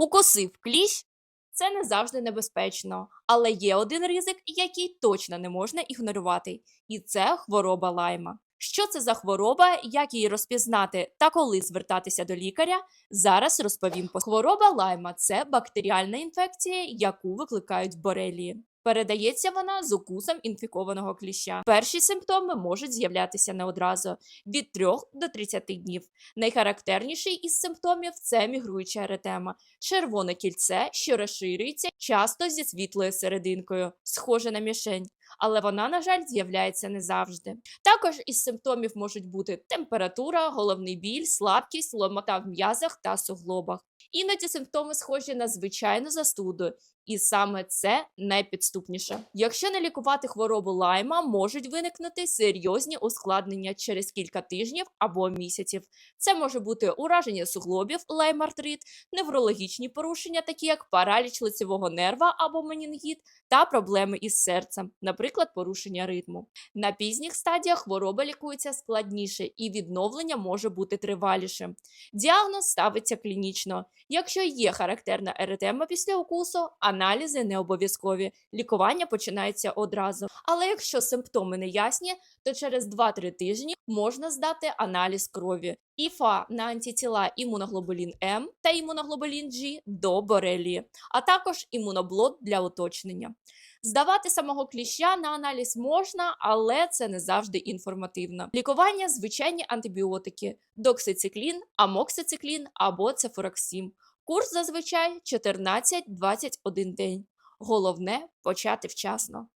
Укусив кліщ це не завжди небезпечно, але є один ризик, який точно не можна ігнорувати, і це хвороба лайма. Що це за хвороба, як її розпізнати та коли звертатися до лікаря, зараз розповім. по- Хвороба лайма це бактеріальна інфекція, яку викликають борелії. Передається вона з укусом інфікованого кліща. Перші симптоми можуть з'являтися не одразу від 3 до 30 днів. Найхарактерніший із симптомів це мігруюча еретема, червоне кільце, що розширюється часто зі світлою серединкою, схоже на мішень, але вона, на жаль, з'являється не завжди. Також із симптомів можуть бути температура, головний біль, слабкість, ломота в м'язах та суглобах. Іноді симптоми схожі на звичайну застуду, і саме це найпідступніше. Якщо не лікувати хворобу лайма, можуть виникнути серйозні ускладнення через кілька тижнів або місяців. Це може бути ураження суглобів, лаймартрит, неврологічні порушення, такі як параліч лицевого нерва або менінгіт, та проблеми із серцем, наприклад, порушення ритму. На пізніх стадіях хвороба лікується складніше і відновлення може бути тривалішим. Діагноз ставиться клінічно. Якщо є характерна еретема після укусу, аналізи не обов'язкові. Лікування починається одразу. Але якщо симптоми не ясні, то через 2-3 тижні можна здати аналіз крові. ІФА на антитіла імуноглобулін М та імуноглобулін G до борелії, а також імуноблот для уточнення. Здавати самого кліща на аналіз можна, але це не завжди інформативно. Лікування звичайні антибіотики: доксициклін, амоксициклін або цефуроксим. Курс зазвичай 14-21 день. Головне почати вчасно.